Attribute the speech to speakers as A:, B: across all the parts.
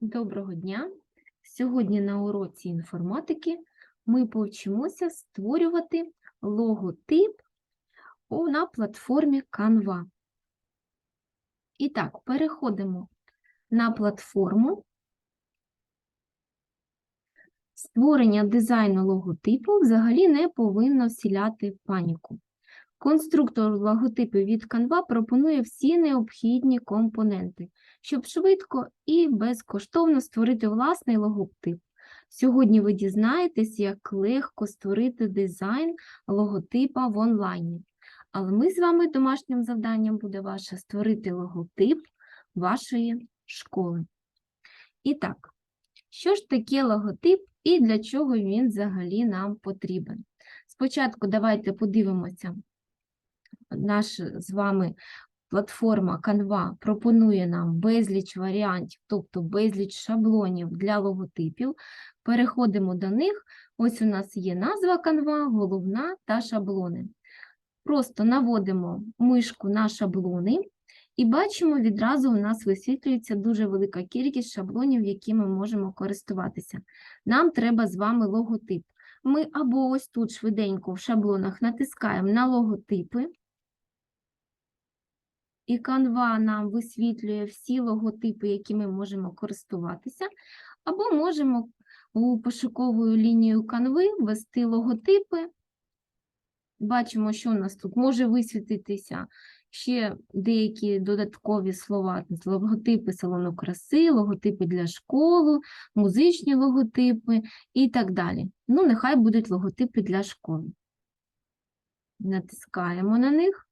A: Доброго дня! Сьогодні на уроці інформатики ми повчимося створювати логотип на платформі Canva. І так, переходимо на платформу. Створення дизайну логотипу взагалі не повинно вселяти паніку. Конструктор логотипів від Canva пропонує всі необхідні компоненти, щоб швидко і безкоштовно створити власний логотип. Сьогодні ви дізнаєтесь, як легко створити дизайн логотипа в онлайні. Але ми з вами домашнім завданням буде ваше створити логотип вашої школи. І так, що ж таке логотип і для чого він взагалі нам потрібен? Спочатку давайте подивимося наша з вами платформа Canva пропонує нам безліч варіантів, тобто безліч шаблонів для логотипів. Переходимо до них. Ось у нас є назва Canva, головна та шаблони. Просто наводимо мишку на шаблони і бачимо, відразу у нас висвітлюється дуже велика кількість шаблонів, якими ми можемо користуватися. Нам треба з вами логотип. Ми або ось тут швиденько в шаблонах натискаємо на логотипи, і Canva нам висвітлює всі логотипи, які ми можемо користуватися, або можемо у пошукову лінію Canva ввести логотипи. Бачимо, що у нас тут може висвітитися ще деякі додаткові слова, логотипи салону краси, логотипи для школи, музичні логотипи і так далі. Ну, нехай будуть логотипи для школи. Натискаємо на них.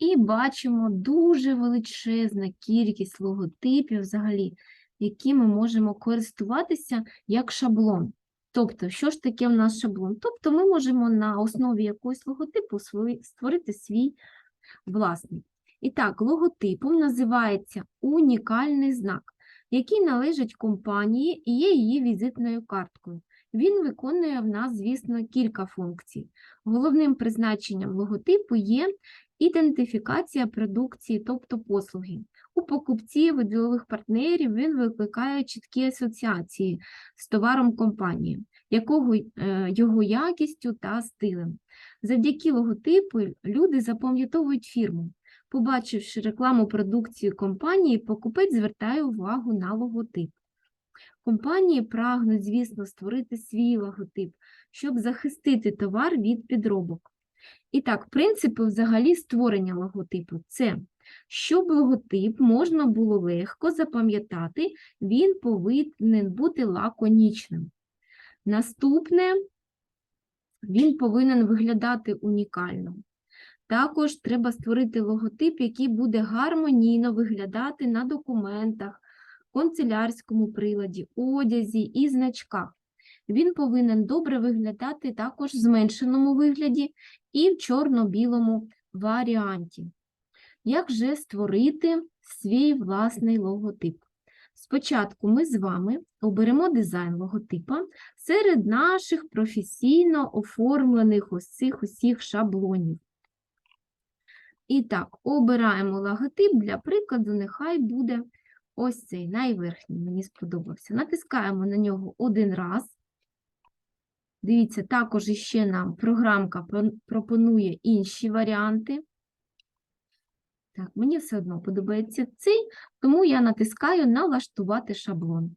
A: І бачимо дуже величезна кількість логотипів взагалі, які ми можемо користуватися як шаблон. Тобто, що ж таке в нас шаблон? Тобто ми можемо на основі якогось логотипу створити свій власний. І так, логотипом називається унікальний знак, який належить компанії і є її візитною карткою. Він виконує в нас, звісно, кілька функцій. Головним призначенням логотипу є ідентифікація продукції, тобто послуги. У покупців і ділових партнерів він викликає чіткі асоціації з товаром компанії, якого, е, його якістю та стилем. Завдяки логотипу люди запам'ятовують фірму. Побачивши рекламу продукції компанії, покупець звертає увагу на логотип. Компанії прагнуть, звісно, створити свій логотип, щоб захистити товар від підробок. І так, принципи взагалі створення логотипу це, щоб логотип можна було легко запам'ятати, він повинен бути лаконічним. Наступне, він повинен виглядати унікально. Також треба створити логотип, який буде гармонійно виглядати на документах, канцелярському приладі, одязі і значках. Він повинен добре виглядати також в зменшеному вигляді і в чорно-білому варіанті. Як же створити свій власний логотип? Спочатку ми з вами оберемо дизайн логотипа серед наших професійно оформлених ось цих усіх шаблонів. І так, обираємо логотип, для прикладу, нехай буде ось цей найверхній, мені сподобався. Натискаємо на нього один раз. Дивіться, також іще нам програмка пропонує інші варіанти. Так, мені все одно подобається цей, тому я натискаю налаштувати шаблон.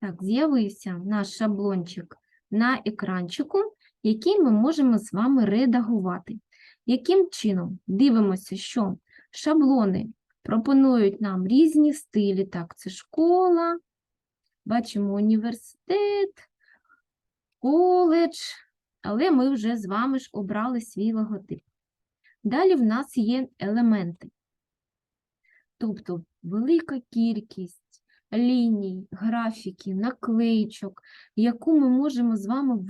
A: Так, з'явився наш шаблончик на екранчику, який ми можемо з вами редагувати. Яким чином? Дивимося, що шаблони пропонують нам різні стилі. Так, це школа, бачимо університет, коледж, але ми вже з вами ж обрали свій логотип. Далі в нас є елементи. Тобто велика кількість ліній, графіків, наклеїчок, яку ми можемо з вами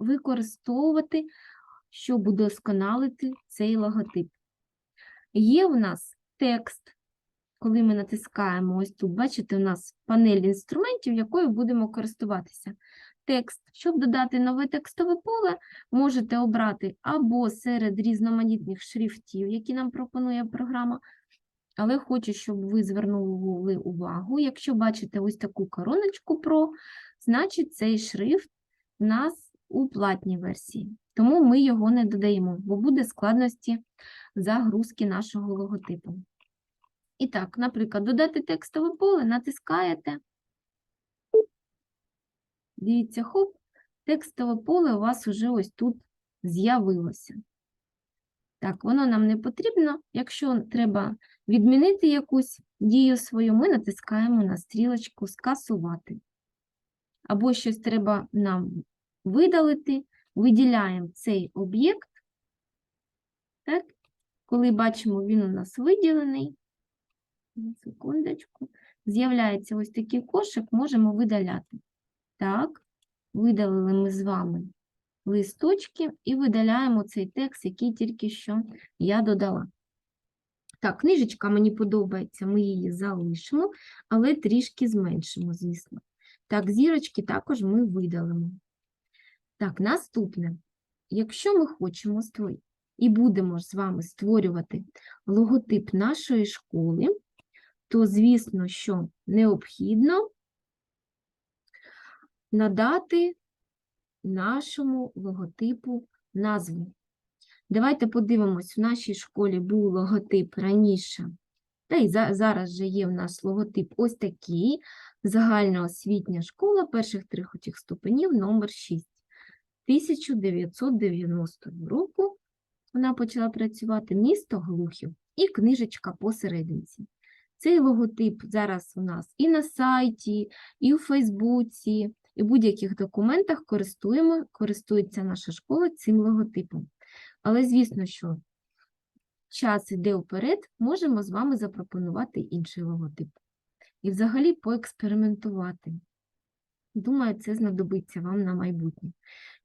A: використовувати, щоб удосконалити цей логотип. Є в нас текст, коли ми натискаємо ось тут, бачите, у нас панель інструментів, якою будемо користуватися. текст. Щоб додати нове текстове поле, можете обрати або серед різноманітних шрифтів, які нам пропонує програма, але хочу, щоб ви звернули увагу, якщо бачите ось таку короночку Pro, значить цей шрифт у нас у платній версії. Тому ми його не додаємо, бо буде складності загрузки нашого логотипу. І так, наприклад, додати текстове поле, натискаєте. Дивіться, хоп, текстове поле у вас уже ось тут з'явилося. Так, воно нам не потрібно. Якщо треба відмінити якусь дію свою, ми натискаємо на стрілочку Скасувати. Або щось треба нам видалити, виділяємо цей об'єкт. Так, коли бачимо, він у нас виділений, секундочку, з'являється ось такий кошик, можемо видаляти. Так, видалили ми з вами листочки і видаляємо цей текст, який тільки що я додала. Так, книжечка мені подобається, ми її залишимо, але трішки зменшимо, звісно. Так, зірочки також ми видалимо. Так, наступне. Якщо ми хочемо створити і будемо з вами створювати логотип нашої школи, то, звісно, що необхідно надати нашому логотипу назву. Давайте подивимось, в нашій школі був логотип раніше, та й за- зараз же є в нас логотип ось такий. Загальноосвітня школа перших трьох ступенів номер 6. 1990 року вона почала працювати місто Глухів і книжечка посерединці. Цей логотип зараз у нас і на сайті, і у Фейсбуці, і в будь-яких документах користуємо, користується наша школа цим логотипом. Але, звісно, що час іде вперед, можемо з вами запропонувати інший логотип. І взагалі поекспериментувати. Думаю, це знадобиться вам на майбутнє.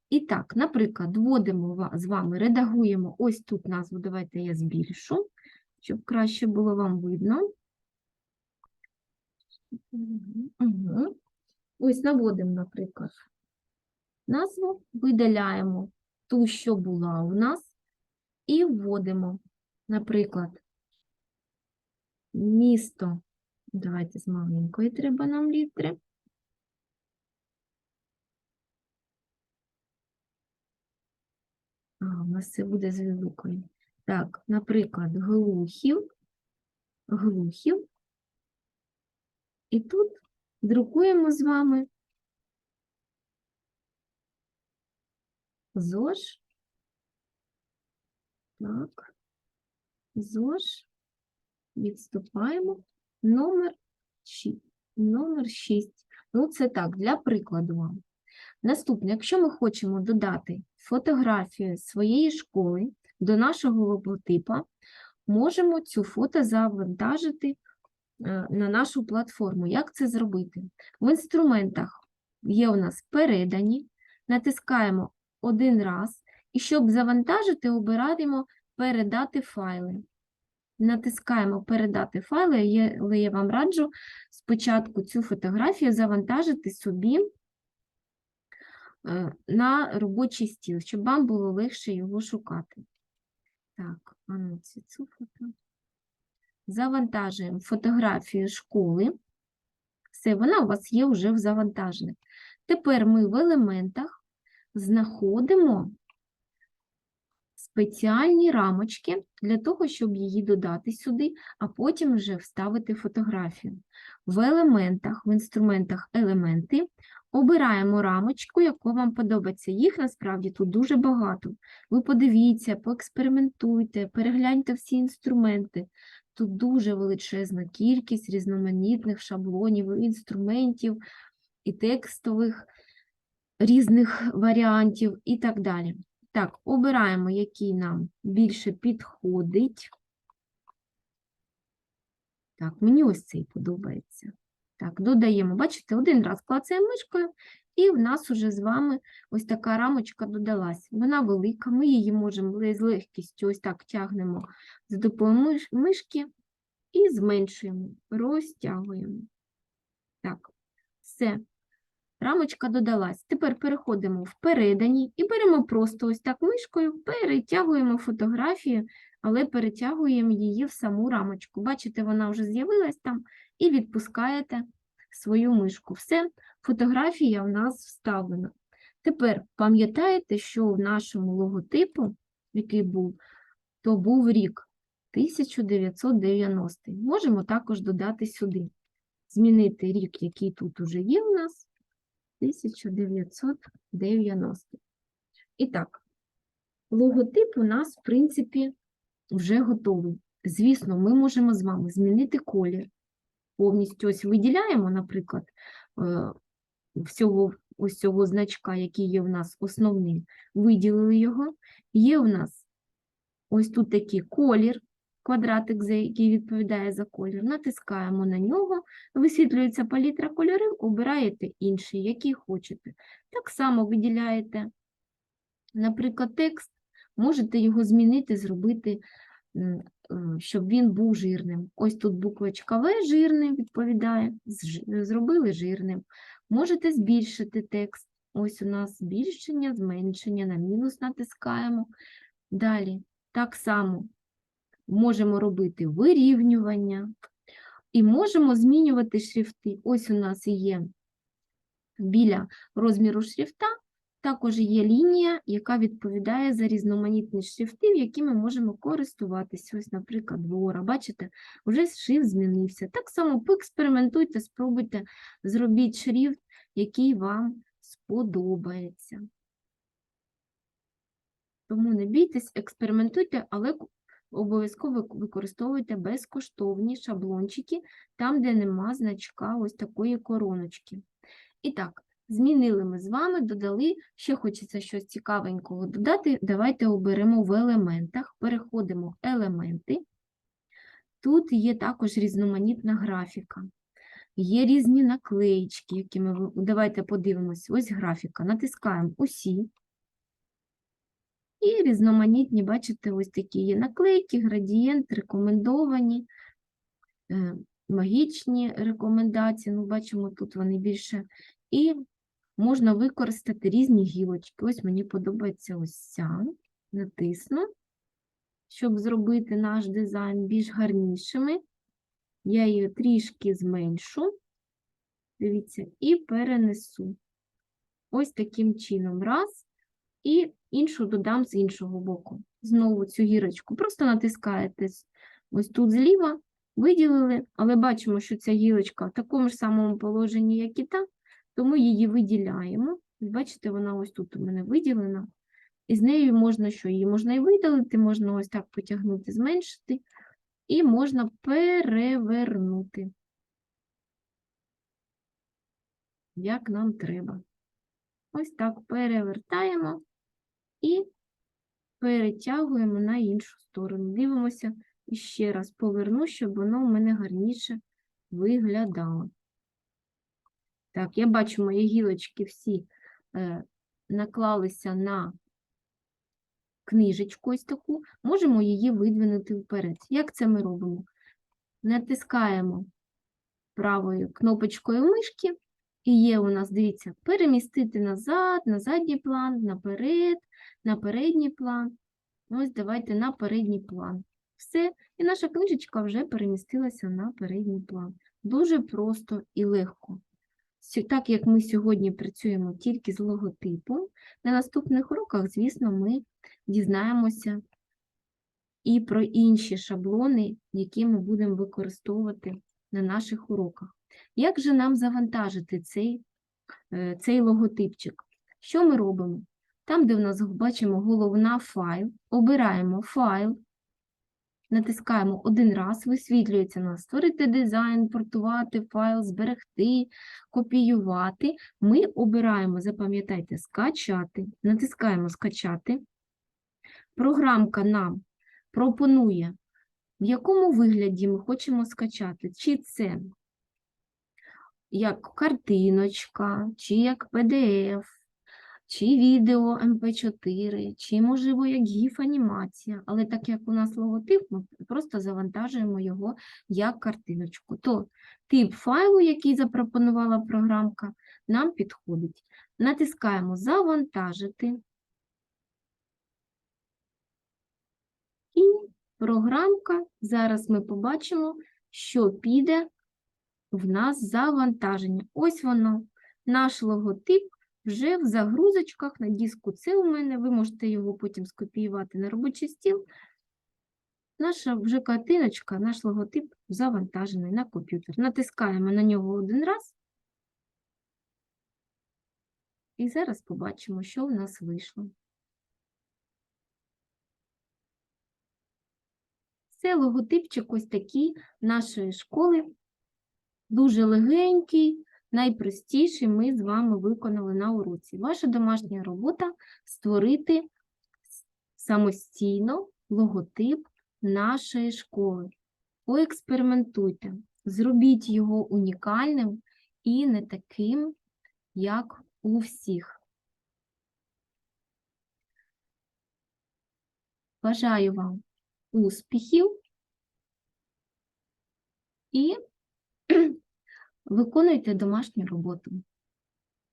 A: І так, наприклад, вводимо з вами, редагуємо ось тут назву, давайте я збільшу, щоб краще було вам видно. Угу. Ось наводимо, наприклад, назву, видаляємо ту, що була у нас, і вводимо, наприклад, місто. Давайте з маленької треба нам літери. А, у нас це буде з великою. Так, наприклад, глухів, глухів. І тут друкуємо з вами ЗОЖ. Так, ЗОЖ. Відступаємо. Номер 6. Номер 6. Ну, це так, для прикладу вам. Наступне, якщо ми хочемо додати фотографію своєї школи до нашого логотипа, можемо цю фото завантажити на нашу платформу. Як це зробити? В інструментах є у нас передані, натискаємо один раз, і щоб завантажити, обираємо передати файли. Натискаємо передати файли, але я вам раджу спочатку цю фотографію завантажити собі е, на робочий стіл, щоб вам було легше його шукати. Так, а ну цю фото. Завантажуємо фотографію школи. Все, вона у вас є вже в завантаженні. Тепер ми в елементах знаходимо спеціальні рамочки для того, щоб її додати сюди, а потім вже вставити фотографію. В елементах, в інструментах елементи обираємо рамочку, яку вам подобається. Їх насправді тут дуже багато. Ви подивіться, поекспериментуйте, перегляньте всі інструменти. Тут дуже величезна кількість різноманітних шаблонів, інструментів і текстових різних варіантів і так далі. Так, обираємо, який нам більше підходить. Так, мені ось цей подобається. Так, додаємо, бачите, один раз клацаємо мишкою, і в нас уже з вами ось така рамочка додалась. Вона велика, ми її можемо з легкістю ось так тягнемо за допомогою мишки і зменшуємо, розтягуємо. Так, все. рамочка додалась. Тепер переходимо в передані і беремо просто ось так мишкою, перетягуємо фотографію, але перетягуємо її в саму рамочку. Бачите, вона вже з'явилась там, і відпускаєте свою мишку. Все, фотографія в нас вставлена. Тепер пам'ятаєте, що в нашому логотипу, який був, то був рік 1990. Можемо також додати сюди. Змінити рік, який тут уже є у нас, 1990. І так, логотип у нас, в принципі, вже готовий. Звісно, ми можемо з вами змінити колір. Повністю ось виділяємо, наприклад, е, всього ось цього значка, який є в нас основним, виділили його. Є в нас ось тут такий колір, квадратик, за який відповідає за колір. Натискаємо на нього, висвітлюється палітра кольорів, обираєте інший, який хочете. Так само виділяєте, наприклад, текст, можете його змінити, зробити, щоб він був жирним. Ось тут буквочка В жирним відповідає, зробили жирним. Можете збільшити текст. Ось у нас збільшення, зменшення, на мінус натискаємо. Далі, так само можемо робити вирівнювання і можемо змінювати шрифти. Ось у нас є біля розміру шрифта, також є лінія, яка відповідає за різноманітні шрифти, які ми можемо користуватися. Ось, наприклад, вора. Бачите, вже шрифт змінився. Так само поекспериментуйте, спробуйте, зробіть шрифт, який вам сподобається. Тому не бійтесь, експериментуйте, але обов'язково використовуйте безкоштовні шаблончики, там, де нема значка ось такої короночки. І так, змінили ми з вами, додали, ще хочеться щось цікавенького додати. Давайте оберемо в елементах, переходимо в елементи. Тут є також різноманітна графіка. Є різні наклеїчки, які ми... Давайте подивимось. Ось графіка. Натискаємо усі. І різноманітні, бачите, ось такі є наклейки, градієнт, рекомендовані, е, магічні рекомендації. Ну, бачимо, тут вони більше. І можна використати різні гілочки. Ось мені подобається ось ця. Натисну, щоб зробити наш дизайн більш гарнішими. Я її трішки зменшу. Дивіться, і перенесу. Ось таким чином. Раз. І іншу додам з іншого боку. Знову цю гірочку. Просто натискаєте ось тут зліва, виділили, але бачимо, що ця гілочка в такому ж самому положенні, як і та, тому її виділяємо. Бачите, вона ось тут у мене виділена. І з нею можна що? Її можна і видалити, можна ось так потягнути, зменшити, і можна перевернути, як нам треба. Ось так перевертаємо і перетягуємо на іншу сторону. Дивимося і ще раз поверну, щоб воно в мене гарніше виглядало. Так, я бачу, мої гілочки всі е, наклалися на книжечку ось таку. Можемо її видвинути вперед. Як це ми робимо? Натискаємо правою кнопочкою мишки, і є у нас, дивіться, перемістити назад, на задній план, наперед, на передній план. Ось давайте на передній план. Все, і наша книжечка вже перемістилася на передній план. Дуже просто і легко. Так як ми сьогодні працюємо тільки з логотипом, на наступних уроках, звісно, ми дізнаємося і про інші шаблони, які ми будемо використовувати на наших уроках. Як же нам завантажити цей, е, цей логотипчик? Що ми робимо? Там, де в нас бачимо головна файл, обираємо файл, натискаємо один раз, висвітлюється у нас створити дизайн, портувати файл, зберегти, копіювати. Ми обираємо, запам'ятайте, скачати, натискаємо скачати. Програмка нам пропонує, в якому вигляді ми хочемо скачати, чи це як картиночка, чи як PDF, чи відео MP4, чи, можливо, як гіф-анімація. Але так як у нас логотип, ми просто завантажуємо його як картиночку. То тип файлу, який запропонувала програмка, нам підходить. Натискаємо Завантажити. І програмка, зараз ми побачимо, що піде в нас завантаження. Ось воно, наш логотип вже в загрузочках на диску. Це у мене, ви можете його потім скопіювати на робочий стіл. Наша вже картиночка, наш логотип завантажений на комп'ютер. Натискаємо на нього один раз. І зараз побачимо, що в нас вийшло. Це логотипчик ось такий нашої школи. Дуже легенький, найпростіший ми з вами виконали на уроці. Ваша домашня робота створити самостійно логотип нашої школи. Поекспериментуйте, зробіть його унікальним і не таким, як у всіх. Бажаю вам успіхів і виконуйте домашню роботу.